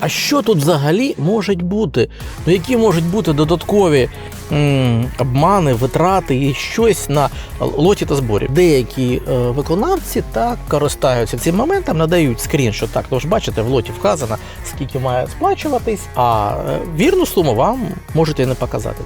А що тут взагалі може бути? Ну які можуть бути додаткові м, обмани, витрати і щось на лоті та зборі? Деякі е, виконавці так користаються цим моментом, надають скрін, що так, тож бачите, в лоті вказано, скільки має сплачуватись, а е, вірну суму вам можете не показати.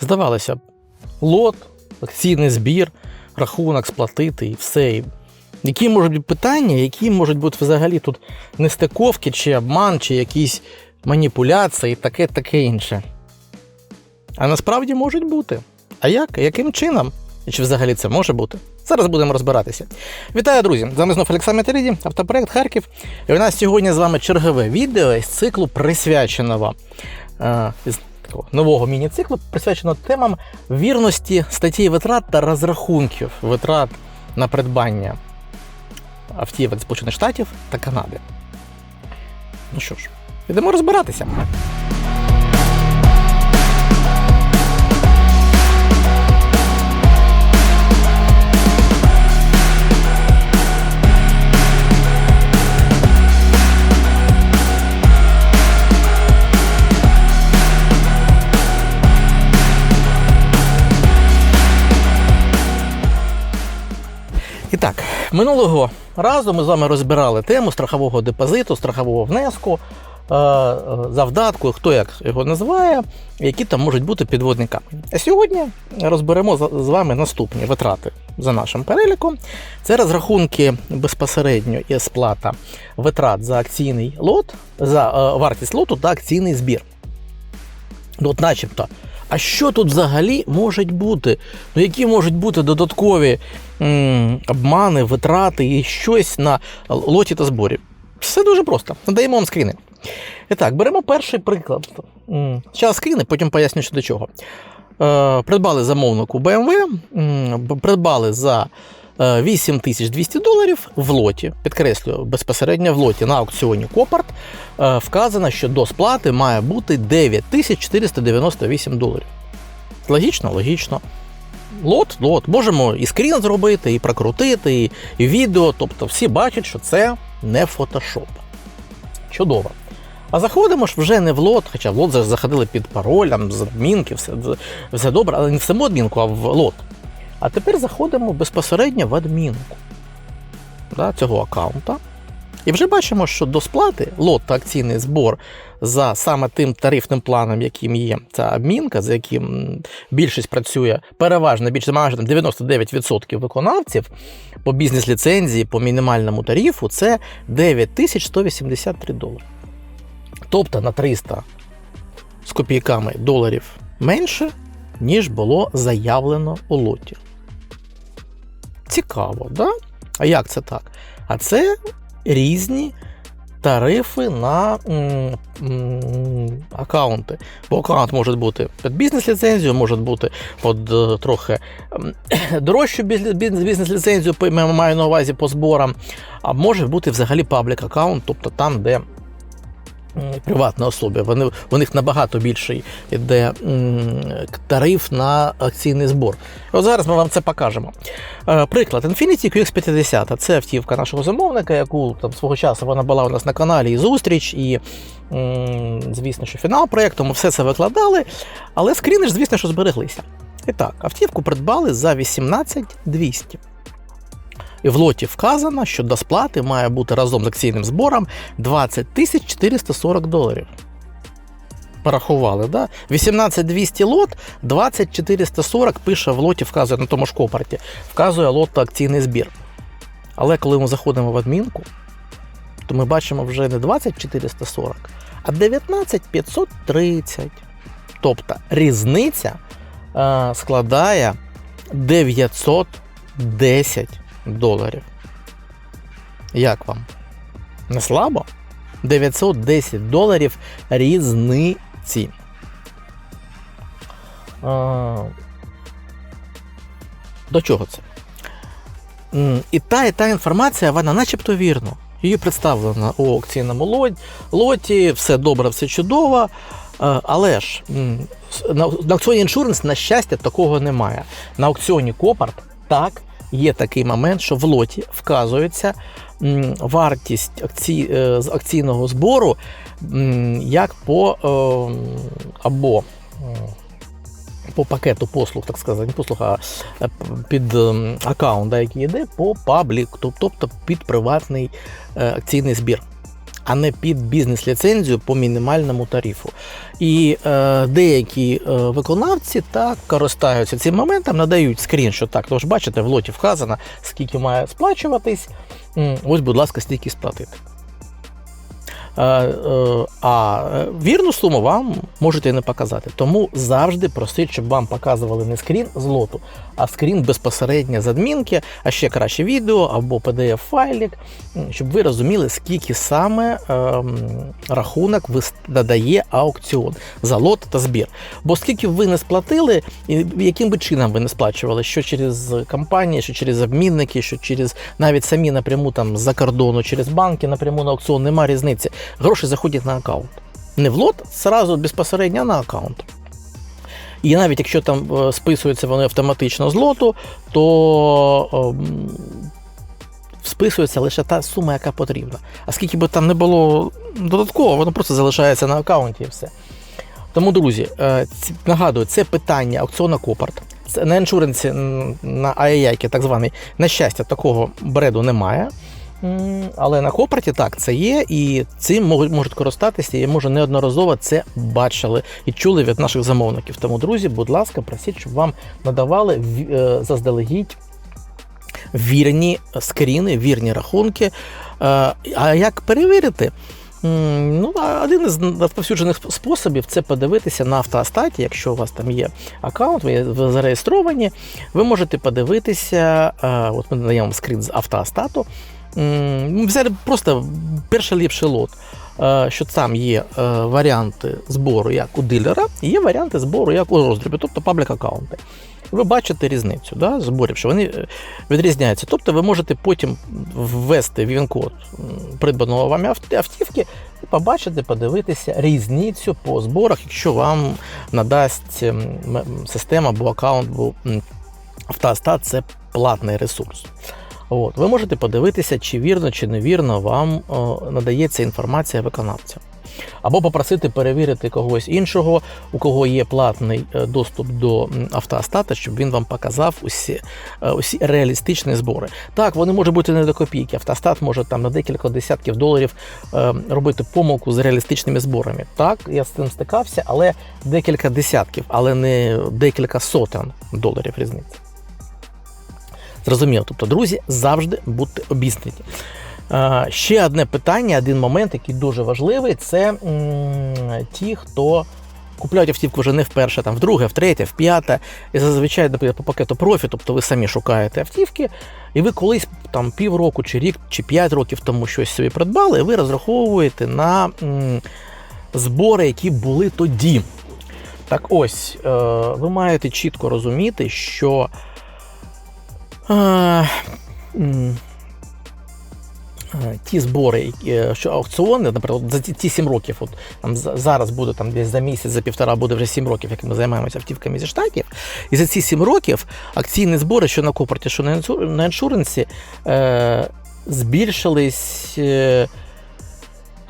Здавалося б, лот, акційний збір, рахунок сплатити і все. Які можуть бути питання, які можуть бути взагалі тут нестиковки, чи обман, чи якісь маніпуляції, таке таке інше. А насправді можуть бути. А як? Яким чином? І чи взагалі це може бути? Зараз будемо розбиратися. Вітаю, друзі! З вами знов Олександр Метериді, автопроект Харків. І у нас сьогодні з вами чергове відео із циклу присвяченого е, нового міні-циклу, присвяченого темам вірності статей витрат та розрахунків витрат на придбання автівок Сполучених Штатів та Канади. Ну що ж, йдемо розбиратися. Минулого разу ми з вами розбирали тему страхового депозиту, страхового внеску, е, завдатку, хто як його називає, які там можуть бути підводні камені. А сьогодні розберемо з вами наступні витрати за нашим переліком. Це розрахунки безпосередньо і сплата витрат за акційний лот, за е, вартість лоту та акційний збір. От начебто. А що тут взагалі може бути? Ну, які можуть бути додаткові м, обмани, витрати і щось на лоті та зборі? Все дуже просто. Надаємо вам скріни. І так, беремо перший приклад. Зараз скріни, потім поясню, що до чого. Е, придбали замовнику BMW, придбали за 8200 доларів в лоті. Підкреслюю, безпосередньо в лоті на аукціоні Копарт е, вказано, що до сплати має бути 9498 доларів. Логічно, логічно. Лот, лот. Можемо і скрін зробити, і прокрутити, і відео. Тобто всі бачать, що це не фотошоп. Чудово. А заходимо ж вже не в лот, хоча в лот заходили під паролем, з адмінки, все, все добре, але не в саму адмінку, а в лот. А тепер заходимо безпосередньо в адмінку да, цього аккаунта. І вже бачимо, що до сплати лот та акційний збор за саме тим тарифним планом, яким є ця адмінка, за яким більшість працює, переважно більше майже там 99% виконавців по бізнес-ліцензії, по мінімальному тарифу, це 9183 долари. Тобто на 300 з копійками доларів менше, ніж було заявлено у лоті. Цікаво, да? А як це так? А це різні тарифи на м, м, аккаунти. Бо аккаунт може бути під бізнес-ліцензію, може бути під е, трохи дорожчу біз- біз- бізнес-ліцензію, маю на увазі по зборам, а може бути взагалі паблік аккаунт, тобто там, де приватні особи. Вони, у них набагато більший йде тариф на акційний збор. От зараз ми вам це покажемо. Е, Приклад, Infiniti QX50 це автівка нашого замовника, яку там свого часу вона була у нас на каналі і зустріч, і звісно, що фінал проєкту, ми все це викладали, але скріни ж, звісно, що збереглися. І так, автівку придбали за 18200. І в лоті вказано, що до сплати має бути разом з акційним збором 20 440 доларів. Порахували, да? 18200 лот, 20 440 пише в лоті, вказує на тому ж копарті, вказує лот та акційний збір. Але коли ми заходимо в адмінку, то ми бачимо вже не 20 440, а 19 530. Тобто різниця е, складає 910 доларів. Як вам? Не слабо? 910 доларів різниці. А, до чого це? І та, і та інформація, вона начебто вірно. Її представлено у аукційному лоті, все добре, все чудово. Але ж на аукціоні іншуренс, на щастя, такого немає. На аукціоні Копарт так є такий момент, що в лоті вказується вартість акці... е, з акційного збору як по е, або по пакету послуг, так сказати, не послуг, е, під аккаунт, який йде по паблік, тобто під приватний е, акційний збір, а не під бізнес-ліцензію по мінімальному тарифу. І е, деякі е, виконавці так користаються цим моментом, надають скрін, що так, тож бачите, в лоті вказано, скільки має сплачуватись. Ось, будь ласка, стільки сплатити. Е, е, А е, вірну суму вам можете не показати. Тому завжди просить, щоб вам показували не скрін з лоту, а скрін безпосередньо з адмінки, а ще краще відео або PDF-файлік, щоб ви розуміли, скільки саме ем, рахунок надає аукціон за лот та збір. Бо скільки ви не сплатили, і яким би чином ви не сплачували, що через компанії, що через обмінники, що через навіть самі напряму там з-за кордону, через банки напряму на аукціон, нема різниці. Гроші заходять на аккаунт. Не в лот, зразу безпосередньо на аккаунт. І навіть якщо там е, списуються вони автоматично з лоту, то ем, списується лише та сума, яка потрібна. А скільки би там не було додатково, воно просто залишається на аккаунті і все. Тому, друзі, е, нагадую, це питання аукціона Копарт. Це на іншуренсі м, на АЯЯйки, так званий, на щастя, такого бреду немає. Але на Копарті так це є, і цим можуть, користатися, і може неодноразово це бачили і чули від наших замовників. Тому, друзі, будь ласка, просіть, щоб вам надавали е, заздалегідь вірні скріни, вірні рахунки. Е, А як перевірити? Ну, один із розповсюджених способів це подивитися на автостаті. Якщо у вас там є аккаунт, ви зареєстровані, ви можете подивитися. е, От ми надаємо скрін з автостату. М, ну, Взяли просто перший ліпший лот. е, Що там є е, варіанти збору як у дилера, і є варіанти збору як у роздрібі, тобто паблік аккаунти. Ви бачите різницю да, зборів, що вони е, відрізняються. Тобто ви можете потім ввести він-код придбаного вами автівки і побачити, подивитися різницю по зборах, якщо вам надасть ем, система або аккаунт, бо м, автостат це платний ресурс. От, ви можете подивитися, чи вірно, чи невірно вам о, надається інформація виконавця. Або попросити перевірити когось іншого, у кого є платний е, доступ до м, щоб він вам показав усі, е, усі реалістичні збори. Так, вони можуть бути не до копійки. Автостат може там на декілька десятків доларів е, робити помилку з реалістичними зборами. Так, я з цим стикався, але декілька десятків, але не декілька сотень доларів різниці. Зрозуміло, тобто, друзі, завжди будьте обізнані. Ще одне питання, один момент, який дуже важливий, це ті, хто купляють автівку вже не вперше, там вдруге, втретє, вп'яте. І зазвичай, наприклад, по пакету профі, тобто ви самі шукаєте автівки, і ви колись там півроку, чи рік, чи п'ять років тому щось собі придбали, і ви розраховуєте на збори, які були тоді. Так ось, е, ви маєте чітко розуміти, що. Е, е, Ті збори, е, що аукціони, наприклад, за ті, 7 років, от там зараз буде там десь за місяць, за півтора буде вже 7 років, як ми займаємося автівками зі штатів. І за ці 7 років акційні збори, що на Копорті, що на іншуренсі, е, збільшились. Е,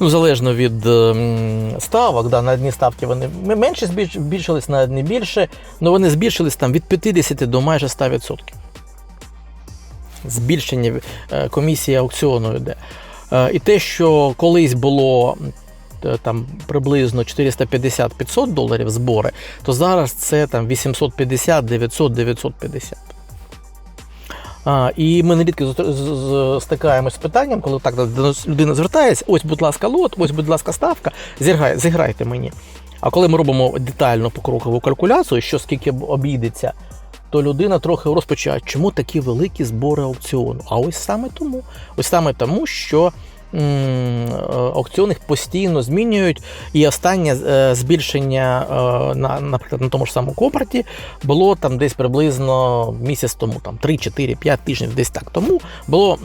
Ну, залежно від ем, ставок, да, на одні ставки вони менше збільшились, на одні більше, але вони збільшились там від 50 до майже 100%. Збільшення е, комісії аукціону йде. Е, І те, що колись було е, там приблизно 450-500 доларів збори, то зараз це там 850, 900, 950. А, і ми нерідко зустр- з- питанням, коли так людина звертається: ось, будь ласка, лот, ось, будь ласка, ставка, зіграй, зіграйте мені. А коли ми робимо детальну покрокову калькуляцію, що скільки обійдеться, то людина трохи розпочає, чому такі великі збори аукціону. А ось саме тому. Ось саме тому, що е, аукціони постійно змінюють, і останнє е, збільшення, е, на, наприклад, на тому ж самому Копарті було там десь приблизно місяць тому, там 3, 4, 5 тижнів, десь так тому було.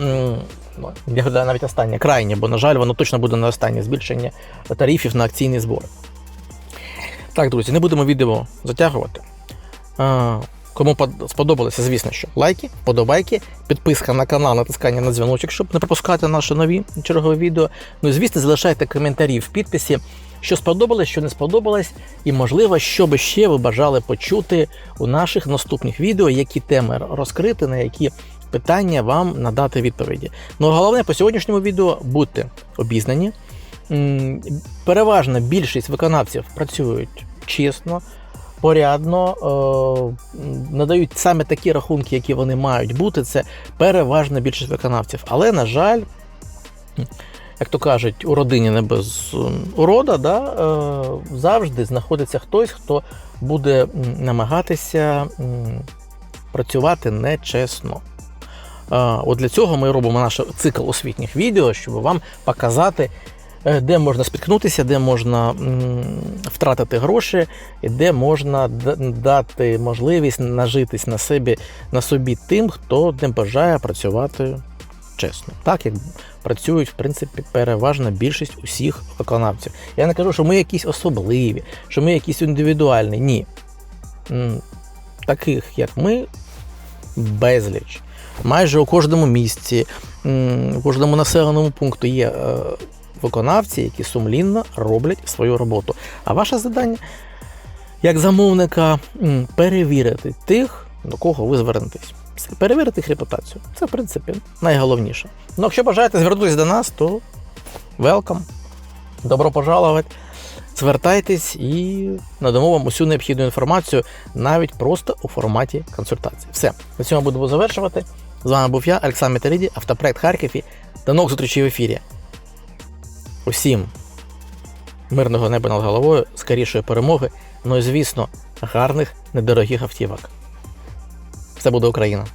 ну, Я гадаю, навіть останнє крайнє, бо, на жаль, воно точно буде на останнє збільшення тарифів на акційні збори. Так, друзі, не будемо відео затягувати. Кому под- сподобалося, звісно, що лайки, подобайки, підписка на канал, натискання на дзвіночок, щоб не пропускати наші нові чергові відео. Ну і звісно, залишайте коментарі в підписі, що сподобалось, що не сподобалось, і можливо, що би ще ви бажали почути у наших наступних відео, які теми розкрити, на які питання вам надати відповіді. Ну а головне по сьогоднішньому відео будьте обізнані. Переважна більшість виконавців працюють чесно, порядно, е, надають саме такі рахунки, які вони мають бути. Це переважна більшість виконавців. Але, на жаль, як то кажуть, у родині не без урода, да, е, завжди знаходиться хтось, хто буде намагатися працювати нечесно. Е, От для цього ми робимо наш цикл освітніх відео, щоб вам показати, де можна спіткнутися, де можна втратити гроші, і де можна дати можливість нажитись на собі, на собі тим, хто не бажає працювати чесно. Так як працюють, в принципі, переважна більшість усіх виконавців. Я не кажу, що ми якісь особливі, що ми якісь індивідуальні. Ні. Таких, як ми, безліч. Майже у кожному місці, у кожному населеному пункту є е, виконавці, які сумлінно роблять свою роботу. А ваше завдання, як замовника, перевірити тих, до кого ви звернетесь. Перевірити їх репутацію. Це, в принципі, найголовніше. Ну, якщо бажаєте звернутися до нас, то welcome. Добро пожаловать. Звертайтесь і надамо вам усю необхідну інформацію, навіть просто у форматі консультації. Все, на цьому будемо завершувати. З вами був я, Олександр Металіді, автопроект Харків. І до нових зустрічей в ефірі. Усім мирного неба над головою, скорішої перемоги, ну і звісно, гарних недорогих автівок. Це буде Україна!